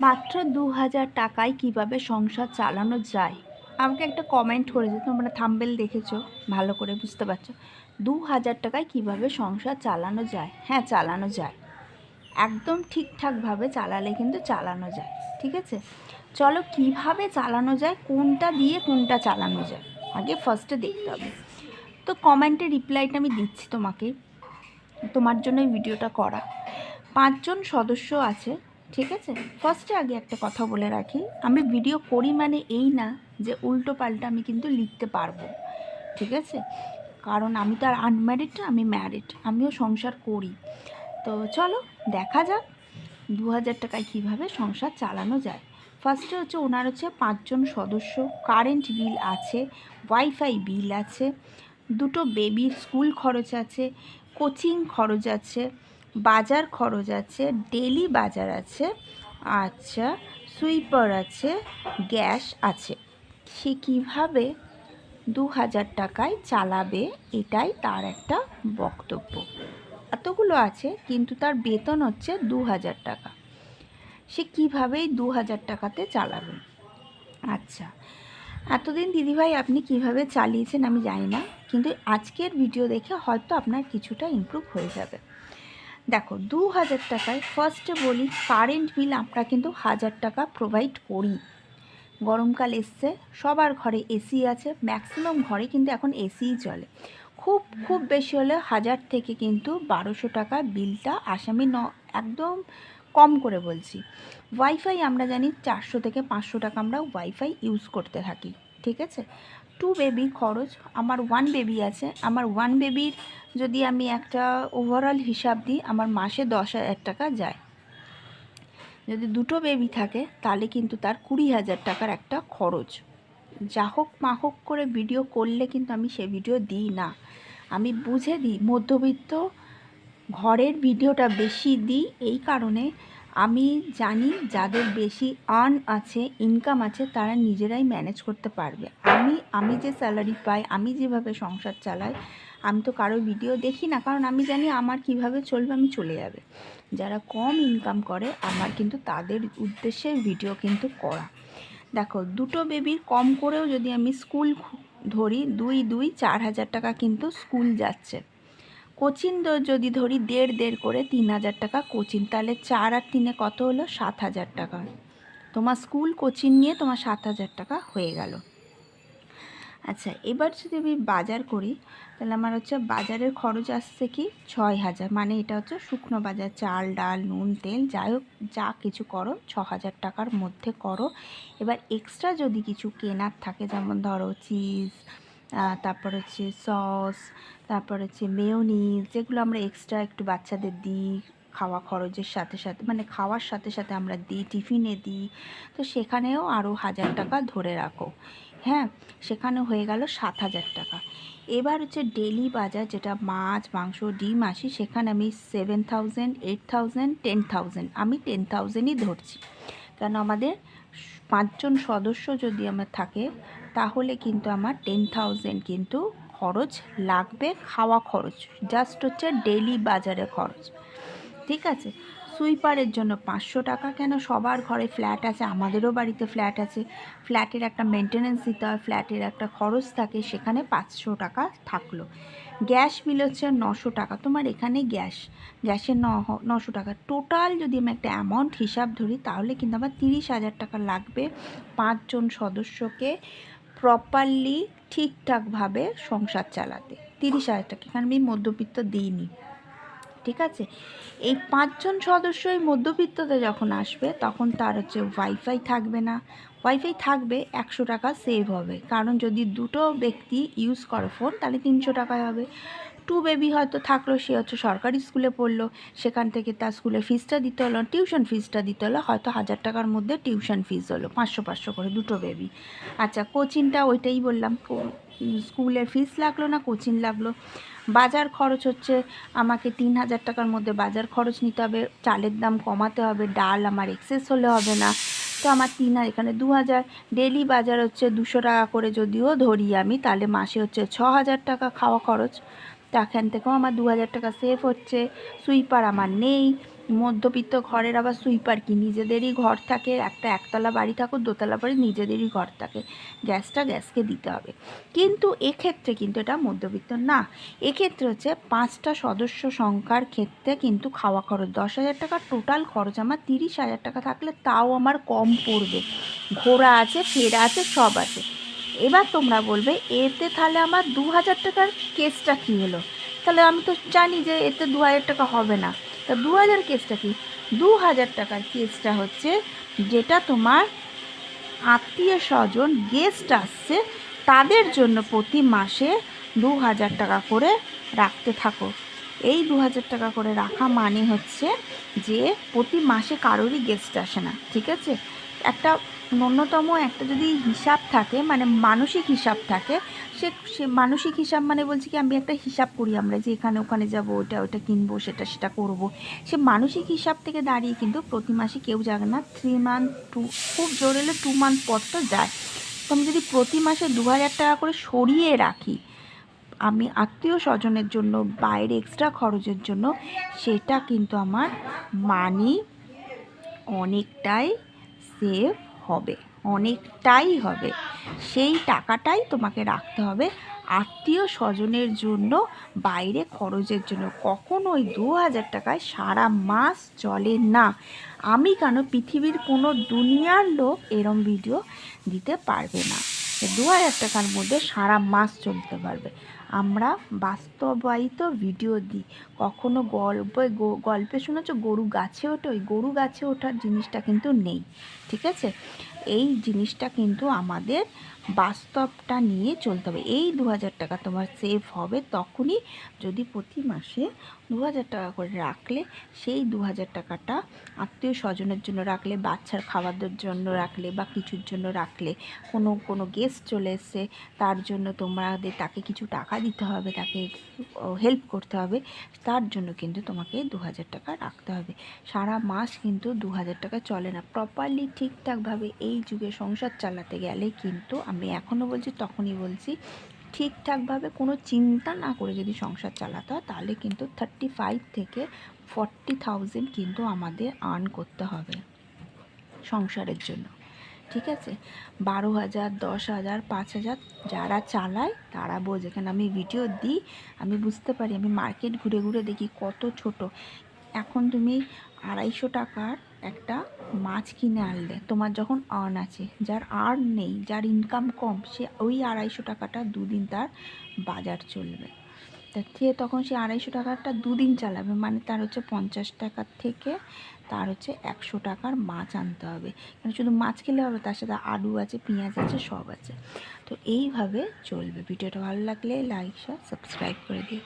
মাত্র দু হাজার টাকায় কীভাবে সংসার চালানো যায়? আমাকে একটা কমেন্ট করেছে, তোমরা থাম্বেল দেখেছ? ভালো করে বুঝতে পারছ? দু হাজার টাকায় কীভাবে সংসার চালানো যায়? হ্যাঁ চালানো যায়। একদম ঠিকঠাকভাবে চালালে কিন্তু চালানো যায়, ঠিক আছে? চলো কীভাবে চালানো যায়, কোনটা দিয়ে কোনটা চালানো যায়? আগে ফার্স্টে দেখতে হবে। তো কমেন্টে রিপ্লাইটা আমি দিচ্ছি তোমাকে। তোমার জন্যই ভিডিওটা করা। পাঁচজন সদস্য আছে। ঠিক আছে? ফার্স্টে আগে একটা কথা বলে রাখি। আমি ভিডিও করি মানে এই না যে উল্টো পাল্টা আমি কিন্তু লিখতে পারব। ঠিক আছে? কারণ আমি তো আর আনম্যারিড আমি ম্যারিড আমিও সংসার করি। তো চলো, দেখা যাক দু হাজার টাকায় কীভাবে সংসার চালানো যায়। ফার্স্টে হচ্ছে ওনার হচ্ছে পাঁচজন সদস্য। কারেন্ট বিল আছে ওয়াইফাই বিল আছে, দুটো বেবির স্কুল খরচ আছে কোচিং খরচ আছে বাজার খরচ আছে ডেলি বাজার আছে আচ্ছা সুইপার আছে, গ্যাস আছে। সে কীভাবে দু হাজার টাকায় চালাবে এটাই তার একটা বক্তব্য। এতগুলো আছে, কিন্তু তার বেতন হচ্ছে দু হাজার টাকা। সে কীভাবেই দু হাজার টাকাতে চালাবে? আচ্ছা এতদিন দিদিভাই আপনি কীভাবে চালিয়েছেন আমি জানি না, কিন্তু আজকের ভিডিও দেখে হয়তো আপনার কিছুটা ইমপ্রুভ হয়ে যাবে। দেখো, দু হাজার টাকায় ফার্স্টে বলি কারেন্ট বিল আমরা কিন্তু হাজার টাকা প্রোভাইড করি। গরমকাল এসছে, সবার ঘরে এসি আছে ম্যাক্সিমাম ঘরে কিন্তু এখন এসিই চলে। খুব খুব বেশি হলে হাজার থেকে কিন্তু বারোশো টাকা বিলটা আসামি ন, একদম কম করে বলছি। ওয়াইফাই আমরা জানি, চারশো থেকে পাঁচশো টাকা আমরা ওয়াইফাই ইউজ করতে থাকি, ঠিক আছে? টু বেবি খরচ, আমার ওয়ান বেবি আছে। আমার ওয়ান বেবির যদি আমি একটা ওভারঅল হিসাব দিই, আমার মাসে দশ হাজার টাকা যায়। যদি দুটো বেবি থাকে, তাহলে কিন্তু তার কুড়ি হাজার টাকার একটা খরচ। যা হোক মা হোক করে ভিডিও করলে কিন্তু আমি সে ভিডিও দিই না। আমি বুঝে দিই, মধ্যবিত্ত ঘরের ভিডিওটা বেশি দিই, এই কারণে আমি জানি যাদের বেশি আর্ন আছে ইনকাম আছে, তারা নিজেরাই ম্যানেজ করতে পারবে। আমি আমি যে স্যালারি পাই, আমি যেভাবে সংসার চালাই, আমি তো কারও ভিডিও দেখি না, কারণ আমি জানি আমার কীভাবে চলবে, আমি চলে যাবে। যারা কম ইনকাম করে, আমার কিন্তু তাদের উদ্দেশ্যে ভিডিও কিন্তু করা। দেখো, দুটো বেবির কম করেও যদি আমি স্কুল ধরি, দুই দুই, চার হাজার টাকা কিন্তু স্কুল যাচ্ছে। কোচিং যদি ধরি দেড় দেড় করে তিন হাজার টাকা কোচিং তাহলে চার আর তিনে কত হলো? সাত হাজার টাকা। তোমার স্কুল কোচিং নিয়ে তোমার সাত হাজার টাকা হয়ে গেল। আচ্ছা এবার যদি আমি বাজার করি, তাহলে আমার হচ্ছে বাজারের খরচ আসছে কি? ছয় হাজার। মানে এটা হচ্ছে শুকনো বাজার, চাল, ডাল, নুন, তেল, যাই হোক, যা কিছু করো, ছ হাজার টাকার মধ্যে করো। এবার এক্সট্রা যদি কিছু কেনার থাকে, যেমন ধরো চিজ তারপর হচ্ছে সস, তারপর হচ্ছে মেয়োনিজ যেগুলো আমরা এক্সট্রা একটু বাচ্চাদের দিই খাওয়া খরচের সাথে সাথে মানে খাওয়ার সাথে সাথে আমরা দিই, টিফিনে দিই। তো সেখানেও আরও হাজার টাকা ধরে রাখো। হ্যাঁ সেখানে হয়ে গেল সাত হাজার টাকা। এবার হচ্ছে ডেলি বাজার যেটা মাছ, মাংস, ডিম আসি সেখানে আমি seven thousand eight thousand ten thousand আমি টেন থাউজেন্ডই ধরছি। কেন আমাদের পাঁচজন সদস্য যদি আমার থাকে, তাহলে কিন্তু আমার টেন থাউজেন্ড কিন্তু খরচ লাগবে, খাওয়া খরচ জাস্ট হচ্ছে ডেলি বাজারে খরচ, ঠিক আছে? সুইপারের জন্য পাঁচশো টাকা কেন? সবার ঘরে ফ্ল্যাট আছে, আমাদেরও বাড়িতে ফ্ল্যাট আছে। ফ্ল্যাটের একটা মেনটেনেন্স দিতে হয়, ফ্ল্যাটের একটা খরচ থাকে, সেখানে পাঁচশো টাকা থাকল। গ্যাস বিল হচ্ছে নশো টাকা, তোমার এখানে গ্যাস। গ্যাসের নশো টাকা। টোটাল যদি আমি একটা অ্যামাউন্ট হিসাব ধরি, তাহলে কিন্তু আমার তিরিশ হাজার টাকা লাগবে পাঁচজন সদস্যকে প্রপারলি ঠিকঠাকভাবে সংসার চালাতে। তিরিশ হাজার টাকা। এখানে আমি মধ্যবিত্ত দিইনি। ঠিক আছে? এই পাঁচজন সদস্য এই মধ্যবিত্ততে যখন আসবে, তখন তার হচ্ছে ওয়াইফাই থাকবে না। ওয়াইফাই থাকবে, একশো টাকা সেভ হবে। কারণ যদি দুটো ব্যক্তি ইউজ করে ফোন তাহলে তিনশো টাকায় হবে। টু বেবি হয়তো থাকল, সে হচ্ছে সরকারি স্কুলে পড়ল, সেখান থেকে তার স্কুলের ফিসটা দিতে হলো টিউশন ফিসটা দিতে হলো, হয়তো হাজার টাকার মধ্যে টিউশন ফিস হলো, পাঁচশো পাঁচশো করে দুটো বেবি আচ্ছা কোচিংটা ওইটাই বললাম স্কুলের ফিস লাগল না কোচিং লাগল? বাজার খরচ হচ্ছে, আমাকে তিন হাজার টাকার মধ্যে বাজার খরচ নিতে হবে, চালের দাম কমাতে হবে, ডাল আমার এক্সেস হলে হবে না। তো আমার তিন হাজার, এখানে দু হাজার ডেলি বাজার হচ্ছে দুশো টাকা করে যদিও ধরি আমি, তাহলে মাসে হচ্ছে ছ হাজার টাকা খাওয়া খরচ। তা এখান থেকেও আমার দু হাজার টাকা সেভ হচ্ছে সুইপার আমার নেই মধ্যবিত্ত ঘরের আবার সুইপার কি? নিজেদেরই ঘর থাকে, একটা একতলা বাড়ি থাকুক, দোতলা বাড়ি, নিজেদেরই ঘর থাকে। গ্যাসটা গ্যাসকে দিতে হবে। কিন্তু এক্ষেত্রে কিন্তু এটা মধ্যবিত্ত না। এক্ষেত্রে হচ্ছে পাঁচটা সদস্য সংখ্যার ক্ষেত্রে কিন্তু খাওয়া খরচ। দশ হাজার টাকা টোটাল খরচ। আমার তিরিশ হাজার টাকা থাকলে তাও আমার কম পড়বে। ঘোরা আছে, ফেরা আছে, সব আছে। এবার তোমরা বলবে, এতে তাহলে আমার দু হাজার টাকার কেসটা কী হলো? তাহলে আমি তো জানি যে এতে দু হাজার টাকা হবে না। তা দু হাজার কেসটা কি? দু হাজার টাকার কেসটা হচ্ছে যেটা তোমার আত্মীয় স্বজন গেস্ট আসছে, তাদের জন্য প্রতি মাসে দু হাজার টাকা করে রাখতে থাকো। এই দু হাজার টাকা করে রাখা মানে হচ্ছে যে প্রতি মাসে কারোরই গেস্ট আসে না, ঠিক আছে? একটা ন্যূনতম একটা যদি হিসাব থাকে মানে মানসিক হিসাব থাকে, সে সে মানসিক হিসাব মানে বলছি কি, আমি একটা হিসাব করি আমরা যে এখানে ওখানে যাব ওটা ওটা কিনবো, সেটা সেটা করব। সে মানসিক হিসাব থেকে দাঁড়িয়ে কিন্তু প্রতি মাসে কেউ যাবে না থ্রি মান্থ টু খুব জোর হলে টু মান্থ পর তো যায়। তো আমি যদি প্রতি মাসে দু হাজার টাকা করে সরিয়ে রাখি, আমি আত্মীয় স্বজনের জন্য, বাইরে এক্সট্রা খরচের জন্য, সেটা কিন্তু আমার মানি অনেকটাই সেভ হবে, অনেকটাই হবে। সেই টাকাটাই তোমাকে রাখতে হবে আত্মীয় স্বজনের জন্য, বাইরে খরচের জন্য। কখনো ওই দু হাজার টাকায় সারা মাস চলে না। আমি কেন পৃথিবীর কোনো দুনিয়ার লোক এরম ভিডিও দিতে পারবে না? দু হাজার টাকার মধ্যে সারা মাস চলতে পারবে। আমরা বাস্তবায়িত ভিডিও দিই। কখনো গল্প গল্পে শুনেছ, গরু গাছে ওঠে, ওই গরু গাছে ওঠার জিনিসটা কিন্তু নেই, ঠিক আছে? এই জিনিসটা কিন্তু আমাদের বাস্তবটা নিয়ে চলতে হবে। এই দু হাজার টাকা তোমার সেভ হবে তখনই যদি প্রতি মাসে দু হাজার টাকা করে রাখলে, সেই দু হাজার টাকাটা আত্মীয় স্বজনের জন্য রাখলে, বাচ্চার খাবারের জন্য রাখলে বা কিছুর জন্য রাখলে, কোনো কোনো গেস্ট চলে এসছে, তার জন্য তোমাদের তাকে কিছু টাকা দিতে হবে, তাকে হেল্প করতে হবে, তার জন্য কিন্তু তোমাকে দু হাজার টাকা রাখতে হবে। সারা মাস কিন্তু দু হাজার টাকা চলে না। প্রপারলি ঠিকঠাকভাবে এই যুগে সংসার চালাতে গেলে কিন্তু আমি এখনও বলছি, তখনই বলছি। ঠিকঠাকভাবে কোনো চিন্তা না করে যদি সংসার চালাতে হয়, তাহলে কিন্তু থার্টি ফাইভ থেকে ফর্টি থাউজেন্ড কিন্তু আমাদের আর্ন করতে হবে সংসারের জন্য। ঠিক আছে? বারো হাজার, দশ হাজার, পাঁচ হাজার যারা চালায়, তারা বোঝে। কেন? আমি ভিডিও দিই, আমি বুঝতে পারি। আমি মার্কেট ঘুরে ঘুরে দেখি কত ছোট। এখন তুমি আড়াইশো টাকার একটা মাছ কিনে আনলে, তোমার যখন আর্ন আছে, যার আর্ন নেই, যার ইনকাম কম, সে ওই আড়াইশো টাকাটা দুদিন তার বাজার চলবে। তা সে তখন সে আড়াইশো টাকাটা দুদিন চালাবে মানে তার হচ্ছে পঞ্চাশ টাকার থেকে তার হচ্ছে একশো টাকার মাছ আনতে হবে। কারণ শুধু মাছ খেলে হবে, তার সাথে আলু আছে, পেঁয়াজ আছে, সব আছে। তো এইভাবে চলবে। ভিডিওটা ভালো লাগলে লাইক শেয়ার সাবস্ক্রাইব করে দিও।